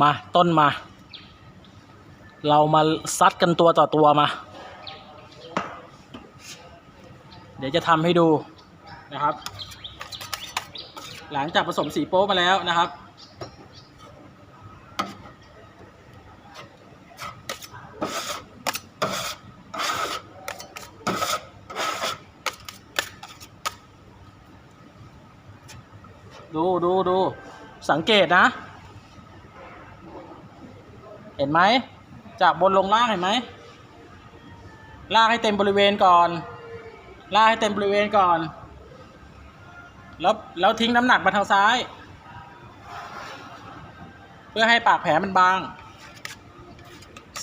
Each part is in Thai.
มาต้นมา เรามาซัดกันตัวต่อตัวมา เดี๋ยวจะทำให้ดูนะครับ หลังจากผสมสีโป๊มาแล้วนะครับ ดูดูดูสังเกตนะ เห็นไหม จากบนลงล่างเห็นไหมลากให้เต็มบริเวณก่อน ลากให้เต็มบริเวณก่อน แล้วแล้วทิ้งน้ำหนักมาทางซ้าย เพื่อให้ปากแผลมันบาง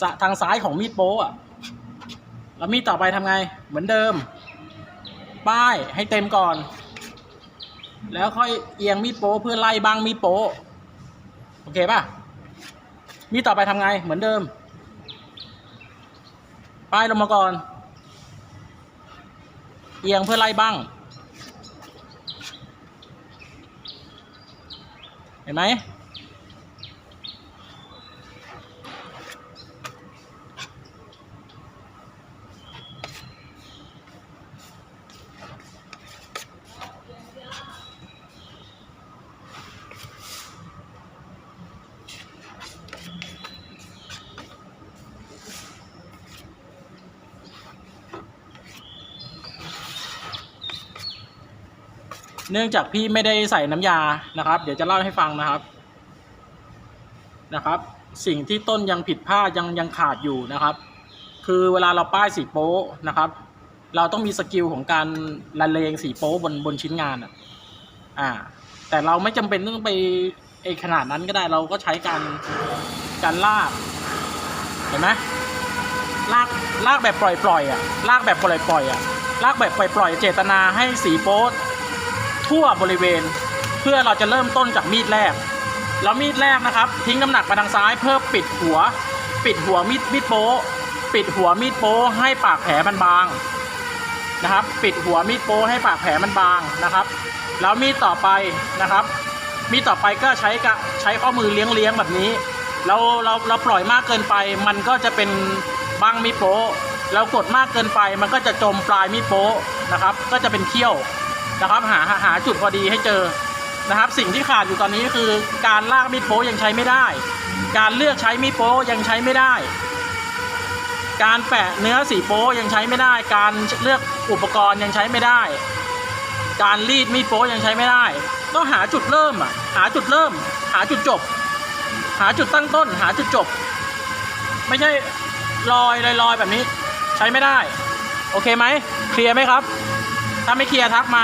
สะทางซ้ายของมีดโป๊ะอะแล้วมีดต่อไปทำไง เหมือนเดิม ป้ายให้เต็มก่อน แล้วค่อยเอียงมีดโป๊ะเพื่อไล่บังมีดโป๊ะโอเคป่ะ มีต่อไปทำไงเหมือนเดิม ป้ายลงมาก่อน เอียงเพื่อไล่บ้าง เห็นไหม เนื่องจากพี่ไม่ได้ใส่น้ำยานะครับ เดี๋ยวจะเล่าให้ฟังนะครับนะครับ สิ่งที่ต้นยังผิดพลาดยังยังขาดอยู่นะครับ คือเวลาเราป้ายสีโป๊นะครับ เราต้องมีสกิลของการละเลงสีโป๊บนบนชิ้นงานอะอ่าแต่เราไม่จำเป็นต้องไปไอขนาดนั้นก็ได้เราก็ใช้การการลากเห็นไหมลากลากแบบปล่อยๆอะลากแบบปล่อยๆอะลากแบบปล่อยๆเจตนาให้สีโป๊ ทั่วบริเวณ เพื่อเราจะเริ่มต้นจากมีดแรก แล้วมีดแรกนะครับ ทิ้งน้ำหนักมาทางซ้าย เพื่อปิดหัว ปิดหัวมีดมีดโป๊ะปิดหัวมีดโป๊ะให้ปากแผลมันบางนะครับ ปิดหัวมีดโป๊ะให้ปากแผลมันบางนะครับ แล้วมีดต่อไปนะครับ มีดต่อไปก็ใช้กะใช้ข้อมือเลี้ยงเลี้ยงแบบนี้เราเราเราปล่อยมากเกินไป มันก็จะเป็นบังมีดโป๊ะเรากดมากเกินไป มันก็จะจมปลายมีดโป๊ะนะครับ ก็จะเป็นเขี้ยว นะครับหาหาจุดพอดีให้เจอนะครับ สิ่งที่ขาดอยู่ตอนนี้คือการลากมีดโป๊ยังใช้ไม่ได้ การเลือกใช้มีดโป๊ยังใช้ไม่ได้ การแปะเนื้อสีโป๊ยังใช้ไม่ได้ การเลือกอุปกรณ์ยังใช้ไม่ได้ การรีดมีดโป๊ยังใช้ไม่ได้ ต้องหาจุดเริ่มอะหาจุดเริ่ม หาจุดจบ หาจุดตั้งต้น หาจุดจบ ไม่ใช่ลอยลอยลอยแบบนี้ ใช้ไม่ได้ โอเคไหมเคลียร์ไหมครับ ถ้าไม่เคลียร์ทักมา